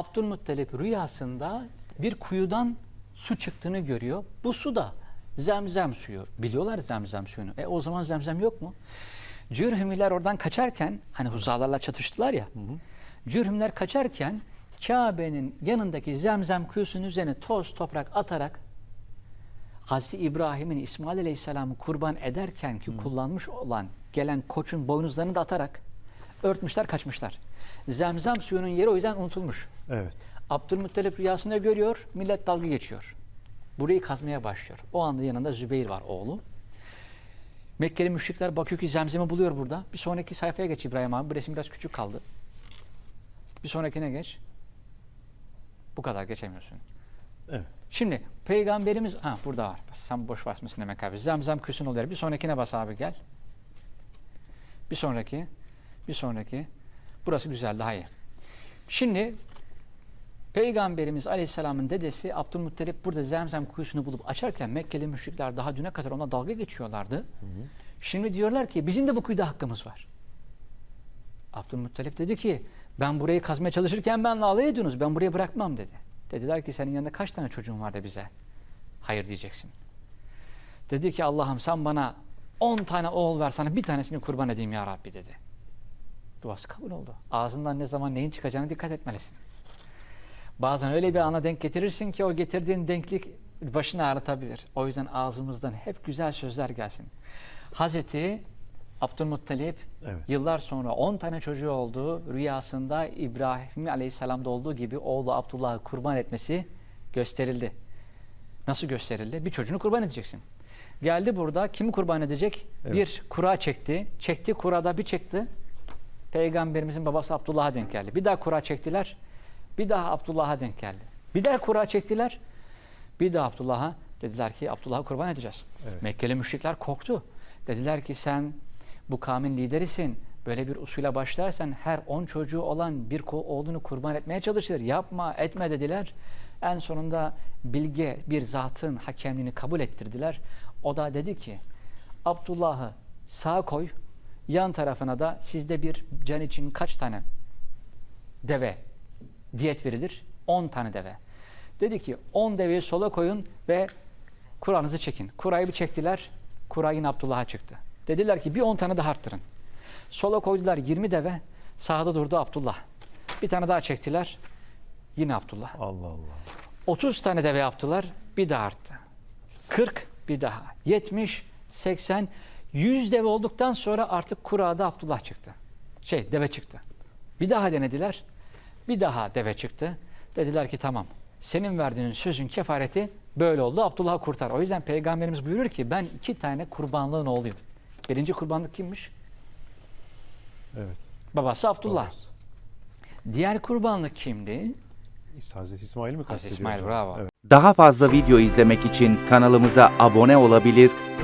Abdülmuttalip rüyasında bir kuyudan su çıktığını görüyor. Bu su da zemzem suyu. Biliyorlar zemzem suyunu. E o zaman zemzem yok mu? Cürhümiler oradan kaçarken hani huzalarla çatıştılar ya. Cürhümler kaçarken Kabe'nin yanındaki zemzem kuyusunun üzerine toz toprak atarak Hazreti İbrahim'in İsmail Aleyhisselam'ı kurban ederken ki kullanmış olan gelen koçun boynuzlarını da atarak örtmüşler kaçmışlar. Zemzem suyunun yeri o yüzden unutulmuş. Evet. Abdülmuttalip rüyasında görüyor, millet dalga geçiyor. Burayı kazmaya başlıyor. O anda yanında Zübeyir var oğlu. Mekkeli müşrikler bakıyor ki zemzemi buluyor burada. Bir sonraki sayfaya geç İbrahim abi. Bu resim biraz küçük kaldı. Bir sonrakine geç. Bu kadar geçemiyorsun. Evet. Şimdi peygamberimiz ha burada var. Sen boş basmasın demek abi. Zemzem küsün oluyor. Bir sonrakine bas abi gel. Bir sonraki. Bir sonraki. Burası güzel daha iyi. Şimdi Peygamberimiz Aleyhisselam'ın dedesi Abdülmuttalip burada Zemzem kuyusunu bulup açarken Mekkeli müşrikler daha düne kadar ona dalga geçiyorlardı. Şimdi diyorlar ki bizim de bu kuyuda hakkımız var. Abdülmuttalip dedi ki ben burayı kazmaya çalışırken benle alay ediyorsunuz. Ben burayı bırakmam dedi. Dediler ki senin yanında kaç tane çocuğun var da bize hayır diyeceksin. Dedi ki Allah'ım sen bana 10 tane oğul ver sana bir tanesini kurban edeyim ya Rabbi dedi. Duası kabul oldu. Ağzından ne zaman neyin çıkacağına dikkat etmelisin. Bazen öyle bir ana denk getirirsin ki o getirdiğin denklik başını ağrıtabilir. O yüzden ağzımızdan hep güzel sözler gelsin. Hazreti Abdülmuttalip Evet. yıllar sonra 10 tane çocuğu oldu. Rüyasında İbrahim Aleyhisselam'da olduğu gibi oğlu Abdullah'ı kurban etmesi gösterildi. Nasıl gösterildi? Bir çocuğunu kurban edeceksin. Geldi burada kimi kurban edecek? Evet. Bir kura çekti. Çekti kurada bir çekti. Peygamberimizin babası Abdullah'a denk geldi. Bir daha kura çektiler. Bir daha Abdullah'a denk geldi. Bir daha kura çektiler. Bir daha Abdullah'a dediler ki Abdullah'ı kurban edeceğiz. Evet. Mekkeli müşrikler korktu. Dediler ki sen bu kavmin liderisin. Böyle bir usule başlarsan her on çocuğu olan bir oğlunu kurban etmeye çalışır. Yapma etme dediler. En sonunda bilge bir zatın hakemliğini kabul ettirdiler. O da dedi ki Abdullah'ı sağa koy. Yan tarafına da sizde bir can için kaç tane deve diyet verilir? 10 tane deve. Dedi ki 10 deveyi sola koyun ve Kur'an'ınızı çekin. Kurayı bir çektiler. Kura yine Abdullah'a çıktı. Dediler ki bir 10 tane daha arttırın. Sola koydular 20 deve. Sağda durdu Abdullah. Bir tane daha çektiler. Yine Abdullah. Allah Allah. 30 tane deve yaptılar. Bir daha arttı. 40 bir daha. 70, 80, 100 deve olduktan sonra artık kurada Abdullah çıktı. Şey deve çıktı. Bir daha denediler. Bir daha deve çıktı. Dediler ki tamam. Senin verdiğin sözün kefareti böyle oldu. Abdullah'ı kurtar. O yüzden peygamberimiz buyurur ki ben iki tane kurbanlığın oğluyum. Birinci kurbanlık kimmiş? Evet. Babası Abdullah. Babası. Diğer kurbanlık kimdi? Hazreti İsmail mi kastediyor? İsmail, acaba? bravo. Evet. Daha fazla video izlemek için kanalımıza abone olabilir,